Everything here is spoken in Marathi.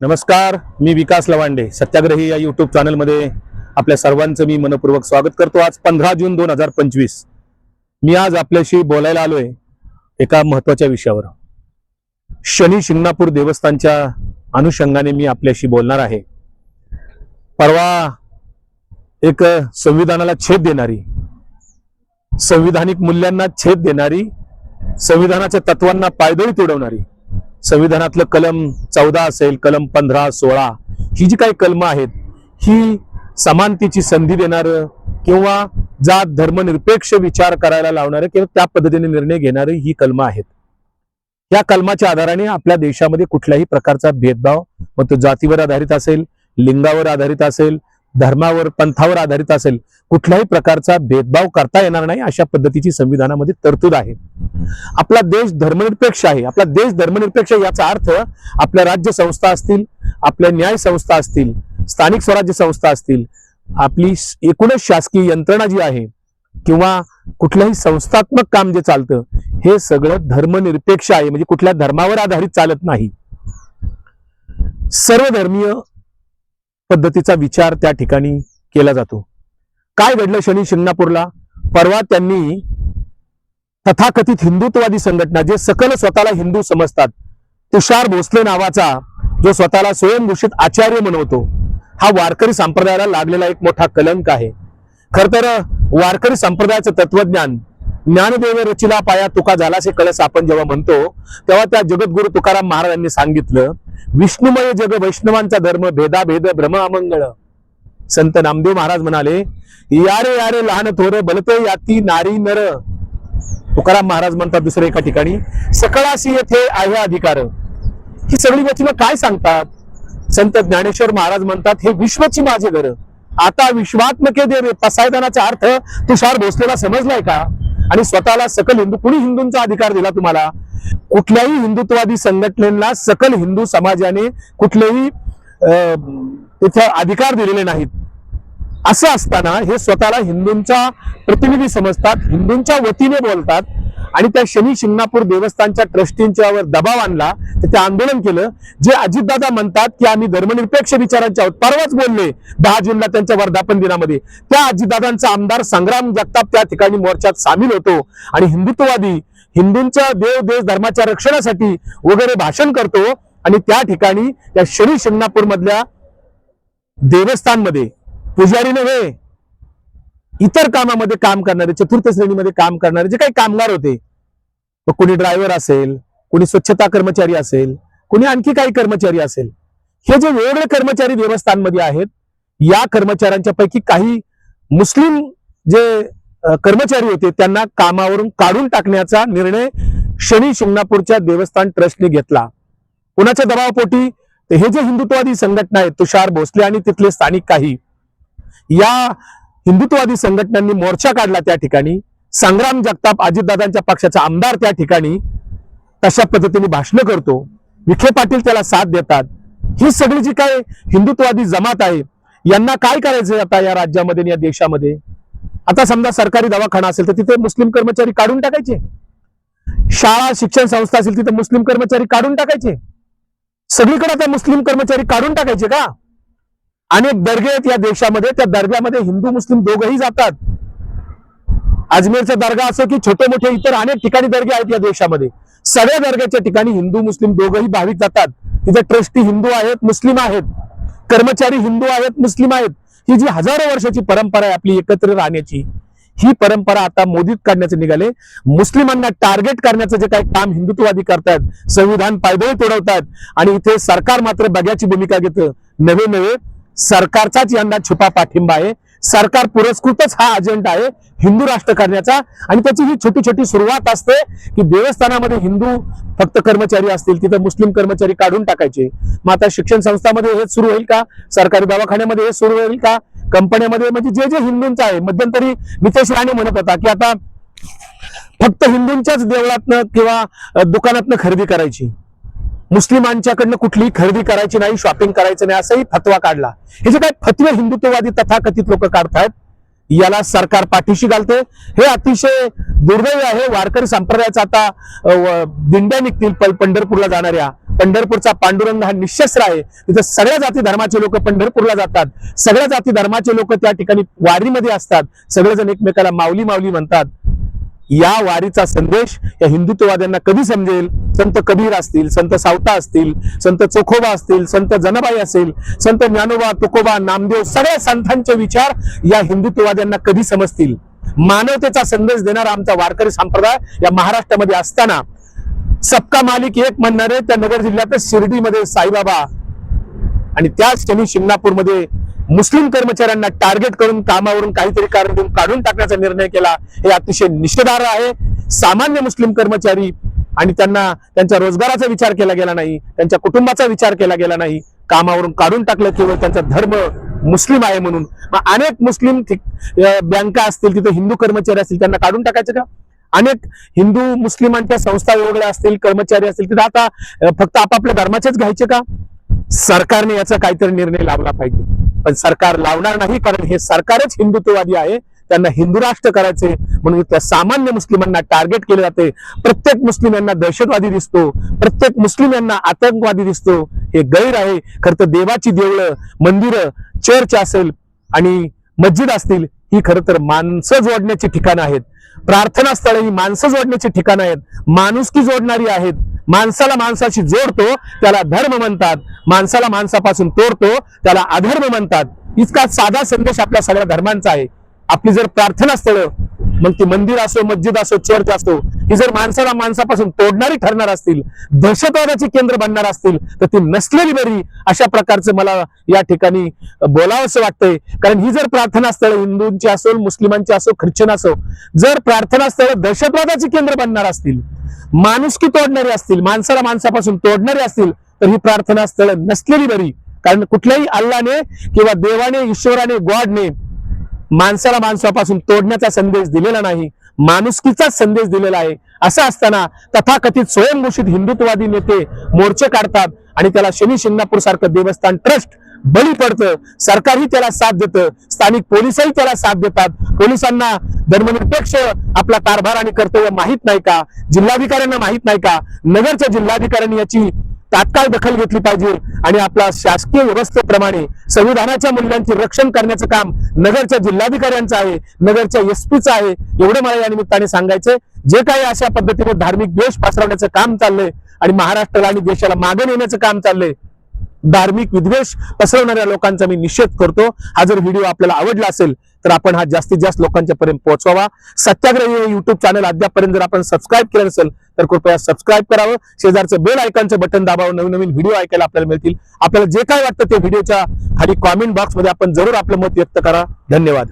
नमस्कार मी विकास लवांडे सत्याग्रही या युट्यूब चॅनलमध्ये आपल्या सर्वांचं मी मनपूर्वक स्वागत करतो आज पंधरा जून दोन हजार पंचवीस. मी आज आपल्याशी बोलायला आलोय एका महत्त्वाच्या विषयावर. शनी शिंगणापूर देवस्थानच्या अनुषंगाने मी आपल्याशी बोलणार आहे. परवा एक संविधानाला छेद देणारी संविधानिक मूल्यांना छेद देणारी संविधानाच्या तत्वांना पायदळी तुडवणारी संविधानातलं कलम चौदा असेल कलम पंधरा सोळा ही जी काही कलम आहेत ही समानतेची संधी देणारं किंवा जात धर्मनिरपेक्ष विचार करायला लावणारं किंवा त्या पद्धतीने निर्णय घेणारे ही कलम आहेत. या कलमाच्या आधाराने आपल्या देशामध्ये कुठल्याही प्रकारचा भेदभाव मग तो जातीवर आधारित असेल लिंगावर आधारित असेल धर्मावर पंथावर आधारित असेल कुठल्याही प्रकारचा भेदभाव करता येणार नाही अशा पद्धतीची संविधानामध्ये तरतूद आहे. आपला देश धर्मनिरपेक्ष आहे. आपला देश धर्मनिरपेक्ष याचा अर्थ आपल्या राज्य संस्था असतील आपल्या न्याय संस्था असतील स्थानिक स्वराज्य संस्था असतील आपली एकूणच शासकीय यंत्रणा जी आहे किंवा कुठलंही संस्थात्मक काम जे चालतं हे सगळं धर्मनिरपेक्ष आहे. म्हणजे कुठल्या धर्मावर आधारित चालत नाही. सर्वधर्मीय पद्धतीचा विचार त्या ठिकाणी केला जातो. काय घडलं शनी शिंगणापूरला? परवा त्यांनी तथाकथित हिंदुत्ववादी संघटना जे सकल स्वतःला हिंदू समजतात तुषार भोसले नावाचा जो स्वतःला स्वयंघोषित आचार्य म्हणवतो हा वारकरी संप्रदायाला लागलेला एक मोठा कलंक आहे. खर तर वारकरी संप्रदायाचं तत्वज्ञान ज्ञानदेव रचिला पाया तुका झालासे कळस आपण जेव्हा म्हणतो तेव्हा त्या जगद्गुरु तुकाराम महाराजांनी सांगितलं विष्णुमय जग वैष्णवांचा धर्म भेदाभेद भ्रम अमंगळ. संत नामदेव महाराज म्हणाले यारे यारे लहान थोर बलते याती नारी नर. तुकाराम महाराज म्हणतात दुसऱ्या एका ठिकाणी सकळाशी येथे आहे अधिकार. ही सगळी वचनं काय सांगतात? संत ज्ञानेश्वर महाराज म्हणतात हे विश्वची माझे घर. आता विश्वात्मके दे रे पसायदानाचा अर्थ तुषार भोसलेला समजलाय का? आणि स्वतःला सकल हिंदू कुणी हिंदूंचा अधिकार दिला तुम्हाला? कुठल्याही हिंदुत्ववादी संघटनेला सकल हिंदू समाजाने कुठलेही अं, तिथे अधिकार दिलेले नाहीत. असं असताना हे स्वतःला हिंदूंचा प्रतिनिधी समजतात हिंदूंच्या वतीने बोलतात आणि त्या शनी शिंगणापूर देवस्थानच्या ट्रस्टींच्यावर दबाव आणला तर ते आंदोलन केलं. जे अजितदादा म्हणतात की आम्ही धर्मनिरपेक्ष विचारांच्या आहोत परवाच बोलले दहा जूनला त्यांच्या वर्धापन दिनामध्ये. त्या अजितदादांचा आमदार संग्राम जगताप त्या ठिकाणी मोर्चात सामील होतो आणि हिंदुत्ववादी हिंदूंच्या देव देश धर्माच्या रक्षणासाठी वगैरे भाषण करतो आणि त्या ठिकाणी त्या शनी शिंगणापूर मधल्या देवस्थानमध्ये पुजारी नव्हे. इतर कामामध्ये काम करणारे चतुर्थ श्रेणीमध्ये काम करणारे जे काही कामगार होते. मग कोणी ड्रायव्हर असेल कोणी स्वच्छता कर्मचारी असेल कोणी आणखी काही कर्मचारी असेल. हे जे वेगवेगळे कर्मचारी देवस्थानमध्ये आहेत या कर्मचाऱ्यांच्या पैकी काही मुस्लिम जे कर्मचारी होते त्यांना कामावरून काढून टाकण्याचा निर्णय शनी शिंगणापूरच्या देवस्थान ट्रस्टने घेतला. कुणाच्या दबावापोटी? हे जे हिंदुत्ववादी संघटना आहेत तुषार भोसले आणि तिथले स्थानिक काही. या हिंदुत्ववादी संघटनांनी मोर्चा काढला त्या ठिकाणी. संग्राम जगताप अजितदादांच्या पक्षाचा आमदार त्या ठिकाणी. तशा पद्धतीने भाषण करतो. विखे पाटील त्याला साथ देतात. ही सगळी जी काय हिंदुत्ववादी जमात आहे यांना काय करायचंय आता या राज्यामध्ये या देशामध्ये? आता समजा सरकारी दवाखाना असेल तर तिथे मुस्लिम कर्मचारी काढून टाकायचे. शाळा शिक्षण संस्था असेल तिथे मुस्लिम कर्मचारी काढून टाकायचे. सगळीकडे आता मुस्लिम कर्मचारी काढून टाकायचे का? अनेक दर्गे आहेत या देशामध्ये. त्या दर्ग्यामध्ये हिंदू मुस्लिम दोघंही जातात. अजमेरचा दर्गा असो की छोटे मोठे इतर अनेक ठिकाणी दर्गे आहेत या देशामध्ये. सगळ्या दर्ग्याच्या ठिकाणी हिंदू मुस्लिम दोघंही भाविक जातात. तिथे ट्रस्टी हिंदू आहेत मुस्लिम आहेत. कर्मचारी हिंदू आहेत मुस्लिम आहेत. ही जी हजारो वर्षाची परंपरा आहे आपली एकत्र राहण्याची ही परंपरा आता मोदीत काढण्याचे निघाले. मुस्लिमांना टार्गेट करण्याचं जे काही काम हिंदुत्ववादी करतायत संविधान पायदळी तोडवतात आणि इथे सरकार मात्र बघ्याची भूमिका घेतं. नवे नवे सरकारचाच यंदा छुपा पाठिंबा आहे. सरकार पुरस्कृतच हा अजेंडा आहे हिंदू राष्ट्र करण्याचा. आणि त्याची ही छोटी छोटी सुरुवात असते की देवस्थानामध्ये हिंदू फक्त कर्मचारी असतील तिथे मुस्लिम कर्मचारी काढून टाकायचे. मग आता शिक्षण संस्थामध्ये हेच सुरू होईल का? सरकारी दवाखान्यामध्ये हे सुरू होईल का? कंपन्यामध्ये म्हणजे जे जे हिंदूंचं आहे मध्यंतरी नितेश राणे म्हणत होता की आता फक्त हिंदूंच्याच देवळातनं किंवा दुकानातनं खरेदी करायची. मुस्लिमांच्याकडनं कुठलीही खरेदी करायची नाही शॉपिंग करायचं नाही असाही फतवा काढला. हे जे काय फतवे हिंदुत्ववादी तथाकथित लोक काढतायत याला सरकार पाठीशी घालते. हे अतिशय दुर्दैव आहे. वारकरी संप्रदायाचा आता दिंड्या निघतील पल- पंढरपूरला जाणाऱ्या. पंढरपूरचा पांडुरंग हा निशस्त्र आहे. तिथं सगळ्या जाती धर्माचे लोक पंढरपूरला जातात. सगळ्या जाती धर्माचे लोक त्या ठिकाणी वारीमध्ये असतात. सगळेजण एकमेकाला माऊली माऊली म्हणतात. या वारीचा संदेश या हिंदुत्ववाद्यांना कधी समजेल? संत कबीर असतील संत सावता असतील संत चोखोबा असतील संत जनबाई असेल संत ज्ञानोबा तुकोबा नामदेव सगळ्या संतांचे विचार या हिंदुत्ववाद्यांना कधी समजतील? मानवतेचा संदेश देणारा आमचा वारकरी संप्रदाय या महाराष्ट्रामध्ये असताना सबका मालिक एक म्हणणारे त्या नगर जिल्ह्यातच शिर्डीमध्ये साईबाबा आणि त्याच क्षणी शिंगणापूरमध्ये मुस्लिम कर्मचाऱ्यांना टार्गेट करून कामावरून काहीतरी कारण देऊन काढून टाकण्याचा निर्णय केला हे अतिशय निषेधार्ह आहे. सामान्य मुस्लिम कर्मचारी आणि त्यांना त्यांच्या रोजगाराचा विचार केला गेला नाही त्यांच्या कुटुंबाचा विचार केला गेला नाही कामावरून काढून टाकलं केवळ त्यांचा धर्म मुस्लिम आहे म्हणून. अनेक मुस्लिम बँका असतील तिथे हिंदू कर्मचारी असतील त्यांना काढून टाकायचं का? अनेक हिंदू मुस्लिमांच्या संस्था वेगवेगळ्या असतील कर्मचारी असतील तिथे आता फक्त आपापल्या धर्माचेच घ्यायचे का? सरकारने याचा काहीतरी निर्णय लावला पाहिजे. पण सरकार लावणार नाही कारण हे सरकारच हिंदुत्ववादी आहे. त्यांना हिंदू राष्ट्र करायचे. म्हणून त्या सामान्य मुस्लिमांना टार्गेट केले जाते. प्रत्येक मुस्लिम यांना दहशतवादी दिसतो. प्रत्येक मुस्लिम यांना आतंकवादी दिसतो. हे गैर आहे. खरं तर देवाची देवळं मंदिरं चर्च असेल आणि मस्जिद असतील ही खरं तर माणसं जोडण्याची ठिकाणं आहेत. प्रार्थना स्थळे ही माणसं जोडण्याची ठिकाणं आहेत. माणुसकी जोडणारी आहेत. माणसाला माणसाशी जोडतो त्याला धर्म म्हणतात. माणसाला माणसापासून तोडतो त्याला अधर्म म्हणतात. इतका साधा संदेश आपल्या सगळ्या धर्मांचा आहे. आपली जर प्रार्थना स्थळं मग ती मंदिर असो मस्जिद असो चर्च असो ही जर माणसाला माणसापासून तोडणारी ठरणार असतील दहशतवादाची केंद्र बनणार असतील तर ती नसलेली बरी अशा प्रकारचं मला या ठिकाणी बोलावंसं वाटतंय. कारण ही जर प्रार्थना स्थळ हिंदूंची असो मुस्लिमांची असो ख्रिश्चन असो जर प्रार्थना स्थळ दहशतवादाची केंद्र बनणार असतील माणुसकी तोडणारी असतील माणसाला माणसापासून तोडणारी असतील तर ही प्रार्थना स्थळ नसलेली बरी. कारण कुठल्याही अल्लाने किंवा देवाने ईश्वराने गॉडने माणसाला माणसापासून तोडण्याचा संदेश दिलेला नाही माणुसकीचाच संदेश दिलेला आहे. असं असताना तथाकथित स्वयंघोषित हिंदुत्ववादी नेते मोर्चे काढतात आणि त्याला शनी शिंगणापूर सारखं देवस्थान ट्रस्ट बळी पडतं. सरकारही त्याला साथ देतं. स्थानिक पोलिसही त्याला साथ देतात. पोलिसांना धर्मनिरपेक्ष आपला कारभार आणि कर्तव्य माहीत नाही का? जिल्हाधिकाऱ्यांना माहीत नाही का? नगरच्या जिल्हाधिकाऱ्यांनी याची तात्काळ दखल घेतली पाहिजे. आणि आपला शासकीय व्यवस्थेप्रमाणे संविधानाच्या मूल्यांचे रक्षण करण्याचं काम नगरच्या जिल्हाधिकाऱ्यांचं आहे. नगरच्या एसपीचं आहे. एवढं मला या निमित्ताने सांगायचंय. जे काही अशा पद्धतीने धार्मिक द्वेष पसरवण्याचं काम चाललंय आणि महाराष्ट्राला आणि देशाला मागे नेण्याचं काम चाललंय. धार्मिक विद्वेष पसरवणाऱ्या लोकांचा मी निषेध करतो. हा जर व्हिडिओ आपल्याला आवडला असेल तर आपण हा जास्तीत जास्त लोकांच्या पर्यंत पोहोचवावा. सत्याग्रही युट्यूब चॅनल अद्यापर्यंत जर आपण सबस्क्राईब केलं नसेल तर कृपया सबस्क्राईब करावं. शेजारचं बेल आयकॉनचं बटन दाबावं. नवीन नवीन व्हिडिओ ऐकायला आपल्याला मिळतील. आपल्याला जे काय वाटतं ते व्हिडिओच्या खाली कॉमेंट बॉक्समध्ये आपण जरूर आपलं मत व्यक्त करा. धन्यवाद.